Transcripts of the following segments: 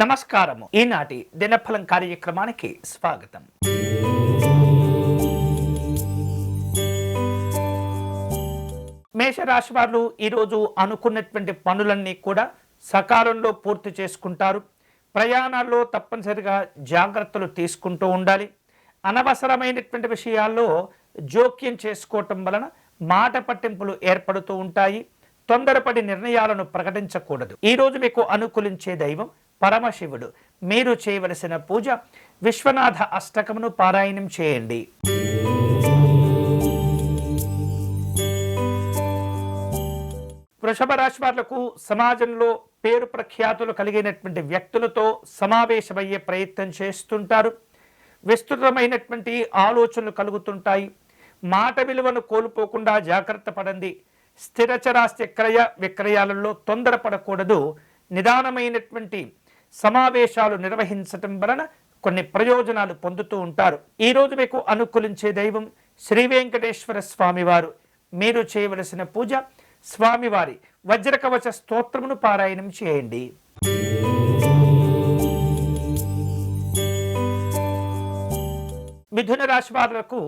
నమస్కారము. ఈనాటి దినఫలం కార్యక్రమానికి స్వాగతం. మేషరాశి వారు ఈరోజు అనుకున్నటువంటి పనులన్నీ కూడా సకాలంలో పూర్తి చేసుకుంటారు. ప్రయాణాల్లో తప్పనిసరిగా జాగ్రత్తలు తీసుకుంటూ ఉండాలి. అనవసరమైనటువంటి విషయాల్లో జోక్యం చేసుకోవటం వలన మాట పట్టింపులు ఏర్పడుతూ ఉంటాయి. తొందరపడి నిర్ణయాలను ప్రకటించకూడదు. ఈ రోజు మీకు అనుకూలించే దైవం పరమశివుడు. మీరు చేయవలసిన పూజ విశ్వనాథ అష్టకమును పారాయణం చేయండి. వృషభ రాశి వాళ్ళకు సమాజంలో పేరు ప్రఖ్యాతులు కలిగినటువంటి వ్యక్తులతో సమావేశమయ్యే ప్రయత్నం చేస్తుంటారు. విస్తృతమైనటువంటి ఆలోచనలు కలుగుతుంటాయి. మాట విలువను కోల్పోకుండా జాగ్రత్త పడండి. స్థిరచరాస్తి క్రయ విక్రయాలలో తొందరపడకూడదు. నిదానమైనటువంటి సమావేశాలు నిర్వహించటం వలన కొన్ని ప్రయోజనాలు పొందుతూ ఉంటారు. ఈ రోజు మీకు అనుకూలించే దైవం శ్రీ వెంకటేశ్వర స్వామివారు. మీరు చేయవలసిన పూజ స్వామివారి వజ్రకవచ స్తోత్రమును పారాయణం చేయండి. మిథున రాశి వారులకు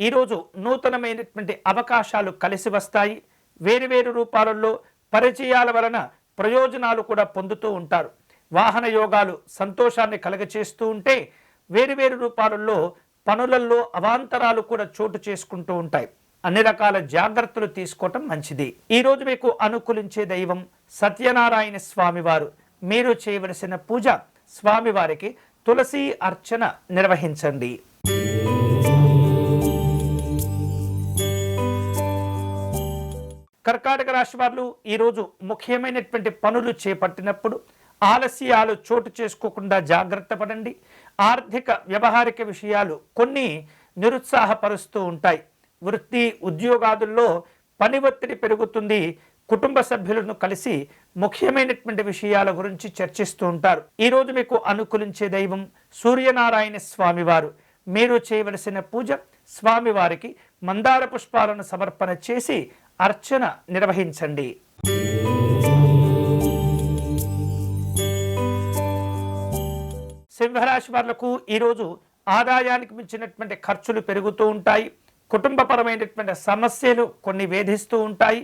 ఈరోజు నూతనమైనటువంటి అవకాశాలు కలిసి వస్తాయి. వేరువేరు రూపాలలో పరిచయాల వలన ప్రయోజనాలు కూడా పొందుతూ ఉంటారు. వాహన యోగాలు సంతోషాన్ని కలగచేస్తూ ఉంటే వేరువేరు రూపాలలో పనులలో అవాంతరాలు కూడా చోటు చేసుకుంటూ ఉంటాయి. అన్ని రకాల జాగ్రత్తలు తీసుకోవటం మంచిది. ఈరోజు మీకు అనుకూలించే దైవం సత్యనారాయణ స్వామివారు. మీరు చేయవలసిన పూజ స్వామివారికి తులసి అర్చన నిర్వహించండి. కర్కాటక రాశి వారు ఈరోజు ముఖ్యమైనటువంటి పనులు చేపట్టినప్పుడు ఆలస్యాలు చోటు చేసుకోకుండా జాగ్రత్త పడండి. ఆర్థిక వ్యవహారిక విషయాలు కొన్ని నిరుత్సాహపరుస్తూ ఉంటాయి. వృత్తి ఉద్యోగాదుల్లో పని ఒత్తిడి పెరుగుతుంది. కుటుంబ సభ్యులను కలిసి ముఖ్యమైనటువంటి విషయాల గురించి చర్చిస్తూ ఉంటారు. ఈరోజు మీకు అనుకూలించే దైవం సూర్యనారాయణ స్వామివారు. మీరు చేయవలసిన పూజ స్వామివారికి మందార పుష్పాలను సమర్పణ చేసి అర్చన నిర్వహించండి. సింహరాశి వాళ్ళకు ఈరోజు ఆదాయానికి మించినటువంటి ఖర్చులు పెరుగుతూ ఉంటాయి. కుటుంబపరమైనటువంటి సమస్యలు కొన్ని వేధిస్తూ ఉంటాయి.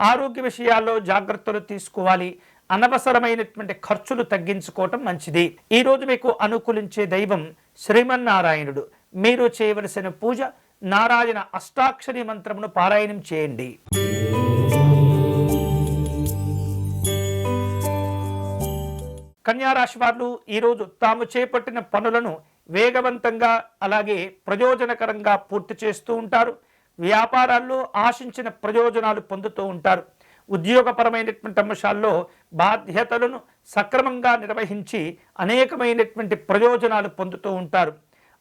ఆరోగ్య విషయాల్లో జాగ్రత్తలు తీసుకోవాలి. అనవసరమైనటువంటి ఖర్చులు తగ్గించుకోవటం మంచిది. ఈరోజు మీకు అనుకూలించే దైవం శ్రీమన్నారాయణుడు. మీరు చేయవలసిన పూజ నారాయణ అష్టాక్షరి మంత్రమును పారాయణం చేయండి. కన్యారాశి వారు ఈరోజు తాము చేపట్టిన పనులను వేగవంతంగా అలాగే ప్రయోజనకరంగా పూర్తి చేస్తూ ఉంటారు. వ్యాపారాల్లో ఆశించిన ప్రయోజనాలు పొందుతూ ఉంటారు. ఉద్యోగపరమైనటువంటి అంశాల్లో బాధ్యతలను సక్రమంగా నిర్వహించి అనేకమైనటువంటి ప్రయోజనాలు పొందుతూ ఉంటారు.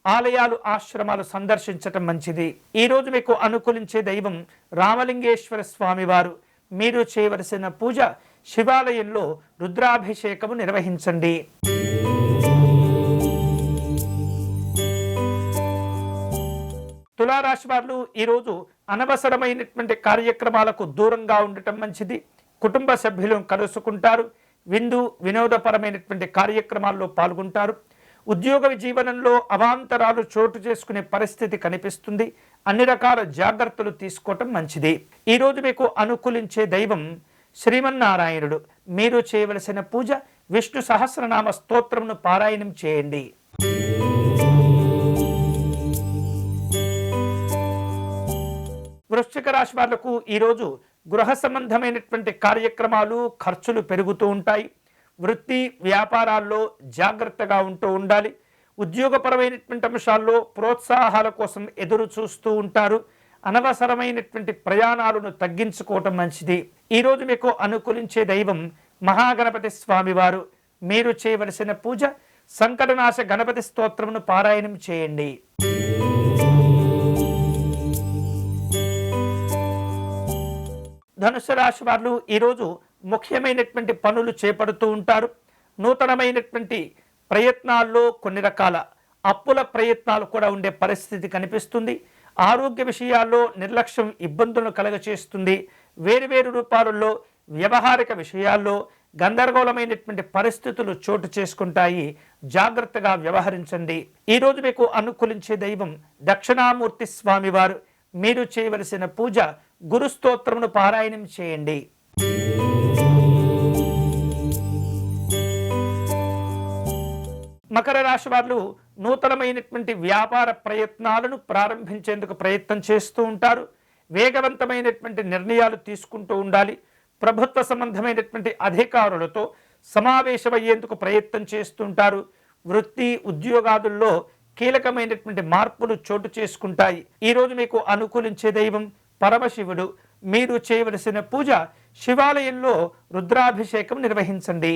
ఆలయాలు ఆశ్రమాలు సందర్శించటం మంచిది. ఈరోజు మీకు అనుకూలించే దైవం రామలింగేశ్వర స్వామివారు. మీరు చేయవలసిన పూజ శివాలయంలో రుద్రాభిషేకము నిర్వహించండి. తులారాశి వారు ఈరోజు అనవసరమైనటువంటి కార్యక్రమాలకు దూరంగా ఉండటం మంచిది. కుటుంబ సభ్యులను కలుసుకుంటారు. విందు వినోదపరమైనటువంటి కార్యక్రమాల్లో పాల్గొంటారు. ఉద్యోగ జీవనంలో అవాంతరాలు చోటు చేసుకునే పరిస్థితి కనిపిస్తుంది. అన్ని రకాల జాగ్రత్తలు తీసుకోవటం మంచిది. ఈరోజు మీకు అనుకూలించే దైవం శ్రీమన్నారాయణుడు. మీరు చేయవలసిన పూజ విష్ణు సహస్రనామ స్తోత్రమును పారాయణం చేయండి. వృశ్చిక రాశి వాళ్ళకు ఈరోజు గృహ సంబంధమైనటువంటి కార్యక్రమాలు ఖర్చులు పెరుగుతూ ఉంటాయి. వృత్తి వ్యాపారాల్లో జాగ్రత్తగా ఉంటూ ఉండాలి. ఉద్యోగపరమైనటువంటి అంశాల్లో ప్రోత్సాహాల కోసం ఎదురు చూస్తూ ఉంటారు. అనవసరమైనటువంటి ప్రయాణాలను తగ్గించుకోవటం మంచిది. ఈరోజు మీకు అనుకూలించే దైవం మహాగణపతి స్వామివారు. మీరు చేయవలసిన పూజ సంకటనాశ గణపతి స్తోత్రమును పారాయణం చేయండి. ధనుసు రాశి వారు ఈరోజు ముఖ్యమైనటువంటి పనులు చేపడుతూ ఉంటారు. నూతనమైనటువంటి ప్రయత్నాల్లో కొన్ని రకాల అప్పుల ప్రయత్నాలు కూడా ఉండే పరిస్థితి కనిపిస్తుంది. ఆరోగ్య విషయాల్లో నిర్లక్ష్యం ఇబ్బందులను కలగచేస్తుంది. వేరువేరు రూపాలలో వ్యవహారిక విషయాల్లో గందరగోళమైనటువంటి పరిస్థితులు చోటు చేసుకుంటాయి. జాగ్రత్తగా వ్యవహరించండి. ఈరోజు మీకు అనుకూలించే దైవం దక్షిణామూర్తి స్వామివారు. మీరు చేయవలసిన పూజ గురుస్తోత్రమును పారాయణం చేయండి. మకర రాశి వాళ్ళు నూతనమైనటువంటి వ్యాపార ప్రయత్నాలను ప్రారంభించేందుకు ప్రయత్నం చేస్తూ ఉంటారు. వేగవంతమైనటువంటి నిర్ణయాలు తీసుకుంటూ ఉండాలి. ప్రభుత్వ సంబంధమైనటువంటి అధికారులతో సమావేశమయ్యేందుకు ప్రయత్నం చేస్తుంటారు వృత్తి ఉద్యోగాదుల్లో కీలకమైనటువంటి మార్పులు చోటు చేసుకుంటాయి. ఈరోజు మీకు అనుకూలించే దైవం పరమశివుడు. మీరు చేయవలసిన పూజ శివాలయంలో రుద్రాభిషేకం నిర్వహించండి.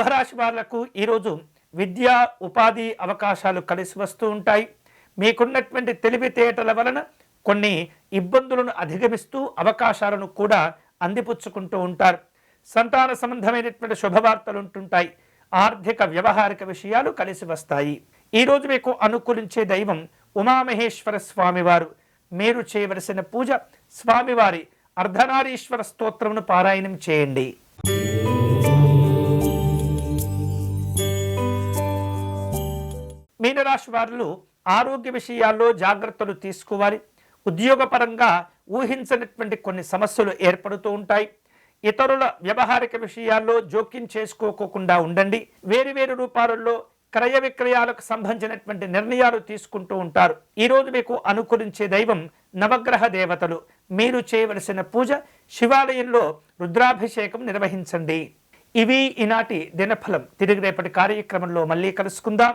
కుంభరాశి వాళ్ళకు ఈరోజు విద్యా ఉపాధి అవకాశాలు కలిసి వస్తూ ఉంటాయి. మీకున్నటువంటి తెలివితేటల వలన కొన్ని ఇబ్బందులను అధిగమిస్తూ అవకాశాలను కూడా అందిపుచ్చుకుంటూ ఉంటారు. సంతాన సంబంధమైనటువంటి శుభవార్తలు ఉంటుంటాయి. ఆర్థిక వ్యవహారిక విషయాలు కలిసి వస్తాయి. ఈరోజు మీకు అనుకూలించే దైవం ఉమామహేశ్వర స్వామివారు. మీరు చేయవలసిన పూజ స్వామివారి అర్ధనారీశ్వర స్తోత్రమును పారాయణం చేయండి. రాశి వారు ఆరోగ్య విషయాల్లో జాగ్రత్తలు తీసుకోవాలి. ఉద్యోగపరంగా ఊహించనటువంటి కొన్ని సమస్యలు ఏర్పడుతూ ఉంటాయి. ఇతరుల వ్యవహారిక విషయాల్లో జోక్యం చేసుకోకుండా ఉండండి. వేరు వేరు రూపాలలో క్రయ విక్రయాలకు సంబంధించినటువంటి నిర్ణయాలు తీసుకుంటూ ఉంటారు. ఈరోజు మీకు అనుకూలించే దైవం నవగ్రహ దేవతలు. మీరు చేయవలసిన పూజ శివాలయంలో రుద్రాభిషేకం నిర్వహించండి. ఇవి ఈనాటి దినఫలం. తిరిగి రేపటి కార్యక్రమంలో మళ్ళీ కలుసుకుందాం.